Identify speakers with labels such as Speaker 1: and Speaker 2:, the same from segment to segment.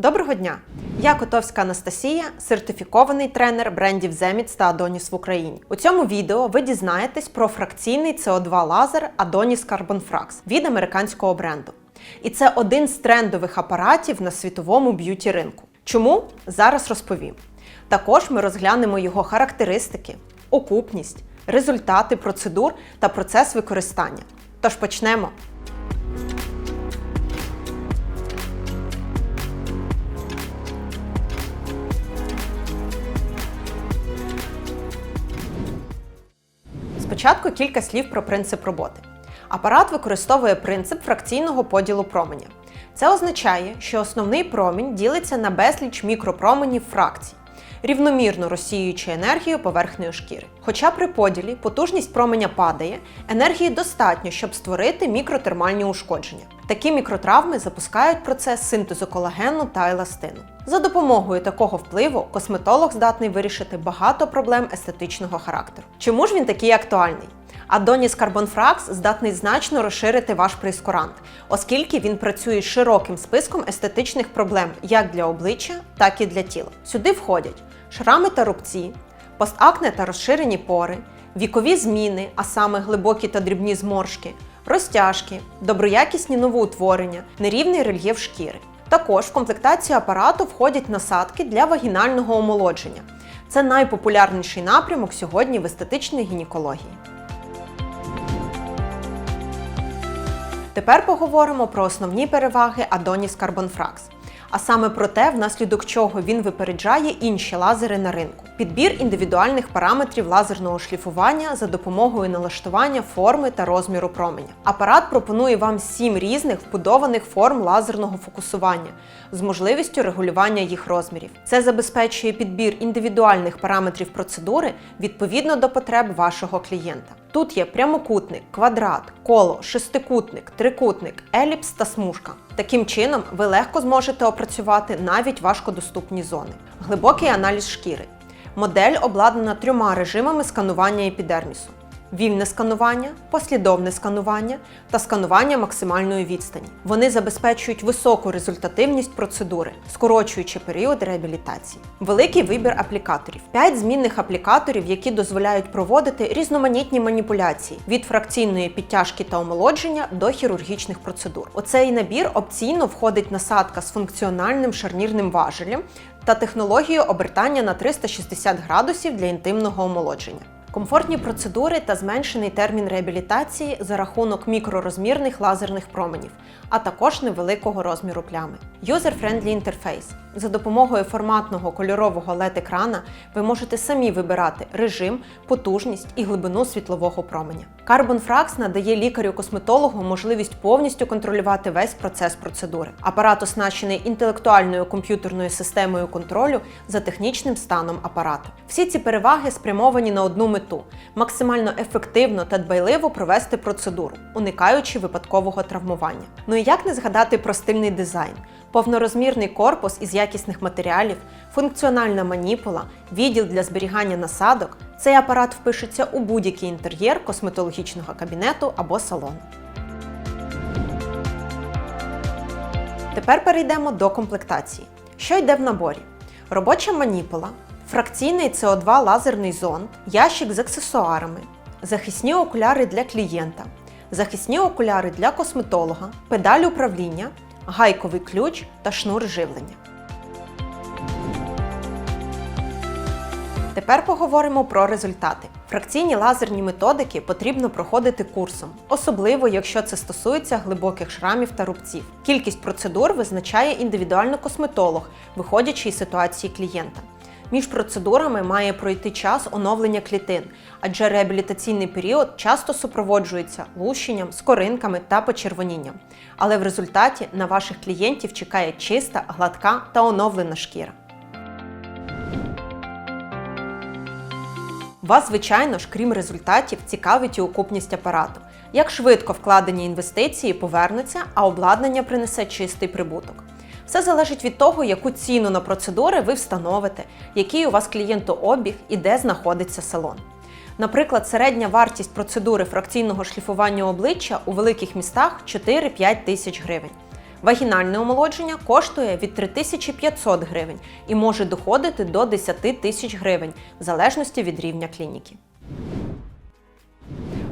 Speaker 1: Доброго дня! Я Котовська Анастасія, сертифікований тренер брендів Zemits та Adonis в Україні. У цьому відео ви дізнаєтесь про фракційний CO2 лазер Adonis Carbon Frax від американського бренду. І це один з трендових апаратів на світовому б'юті ринку. Чому? Зараз розповім. Також ми розглянемо його характеристики, окупність, результати процедур та процес використання. Тож почнемо. Спочатку кілька слів про принцип роботи. Апарат використовує принцип фракційного поділу променя. Це означає, що основний промінь ділиться на безліч мікропроменів фракцій, рівномірно розсіюючи енергію поверхнею шкіри. Хоча при поділі потужність променя падає, енергії достатньо, щоб створити мікротермальні ушкодження. Такі мікротравми запускають процес синтезу колагену та еластину. За допомогою такого впливу косметолог здатний вирішити багато проблем естетичного характеру. Чому ж він такий актуальний? Carbon Frax здатний значно розширити ваш прейскурант, оскільки він працює з широким списком естетичних проблем як для обличчя, так і для тіла. Сюди входять шрами та рубці, постакне та розширені пори, вікові зміни, а саме глибокі та дрібні зморшки, розтяжки, доброякісні новоутворення, нерівний рельєф шкіри. Також в комплектацію апарату входять насадки для вагінального омолодження. Це найпопулярніший напрямок сьогодні в естетичній гінекології. Тепер поговоримо про основні переваги Adonis Carbon Frax, а саме про те, внаслідок чого він випереджає інші лазери на ринку. Підбір індивідуальних параметрів лазерного шліфування за допомогою налаштування форми та розміру променя. Апарат пропонує вам сім різних вбудованих форм лазерного фокусування з можливістю регулювання їх розмірів. Це забезпечує підбір індивідуальних параметрів процедури відповідно до потреб вашого клієнта. Тут є прямокутник, квадрат, коло, шестикутник, трикутник, еліпс та смужка. Таким чином, ви легко зможете опрацювати навіть важкодоступні зони. Глибокий аналіз шкіри. Модель обладнана трьома режимами сканування епідермісу: вільне сканування, послідовне сканування та сканування максимальної відстані. Вони забезпечують високу результативність процедури, скорочуючи період реабілітації. Великий вибір аплікаторів: 5 змінних аплікаторів, які дозволяють проводити різноманітні маніпуляції від фракційної підтяжки та омолодження до хірургічних процедур. У цей набір опційно входить насадка з функціональним шарнірним важелем та технологією обертання на 360 градусів для інтимного омолодження. Комфортні процедури та зменшений термін реабілітації за рахунок мікророзмірних лазерних променів, а також невеликого розміру плями. User-friendly інтерфейс. За допомогою форматного кольорового LED-екрана ви можете самі вибирати режим, потужність і глибину світлового променя. Carbon Frax надає лікарю-косметологу можливість повністю контролювати весь процес процедури. Апарат оснащений інтелектуальною комп'ютерною системою контролю за технічним станом апарату. Всі ці переваги спрямовані на одну мету максимально ефективно та дбайливо провести процедуру, уникаючи випадкового травмування. Ну і як не згадати про стильний дизайн? Повнорозмірний корпус із якісних матеріалів, функціональна маніпула, відділ для зберігання насадок. Цей апарат впишеться у будь-який інтер'єр косметологічного кабінету або салону. Тепер перейдемо до комплектації. Що йде в наборі? Робоча маніпула, фракційний CO2 лазерний зонд, ящик з аксесуарами, захисні окуляри для клієнта, захисні окуляри для косметолога, педаль управління, гайковий ключ та шнур живлення. Тепер поговоримо про результати. Фракційні лазерні методики потрібно проходити курсом, особливо якщо це стосується глибоких шрамів та рубців. Кількість процедур визначає індивідуально косметолог, виходячи із ситуації клієнта. Між процедурами має пройти час оновлення клітин, адже реабілітаційний період часто супроводжується лущенням, скоринками та почервонінням. Але в результаті на ваших клієнтів чекає чиста, гладка та оновлена шкіра. Вас, звичайно ж, крім результатів, цікавить і окупність апарату. Як швидко вкладені інвестиції повернуться, а обладнання принесе чистий прибуток. Все залежить від того, яку ціну на процедури ви встановите, який у вас клієнтообіг і де знаходиться салон. Наприклад, середня вартість процедури фракційного шліфування обличчя у великих містах 4-5 тисяч гривень. Вагінальне омолодження коштує від 3500 гривень і може доходити до 10 тисяч гривень в залежності від рівня клініки.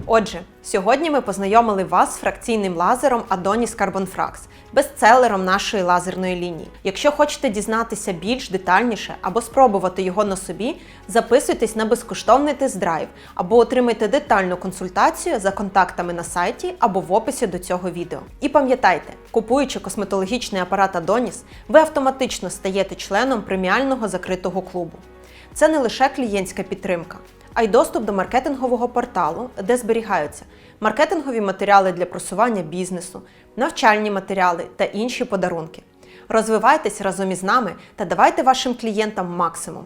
Speaker 1: Отже, сьогодні ми познайомили вас з фракційним лазером Adonis Carbon Frax, бестселером нашої лазерної лінії. Якщо хочете дізнатися більш детальніше або спробувати його на собі, записуйтесь на безкоштовний тест-драйв або отримайте детальну консультацію за контактами на сайті або в описі до цього відео. І пам'ятайте, купуючи косметологічний апарат Adonis, ви автоматично стаєте членом преміального закритого клубу. Це не лише клієнтська підтримка, а й доступ до маркетингового порталу, де зберігаються маркетингові матеріали для просування бізнесу, навчальні матеріали та інші подарунки. Розвивайтесь разом із нами та давайте вашим клієнтам максимум.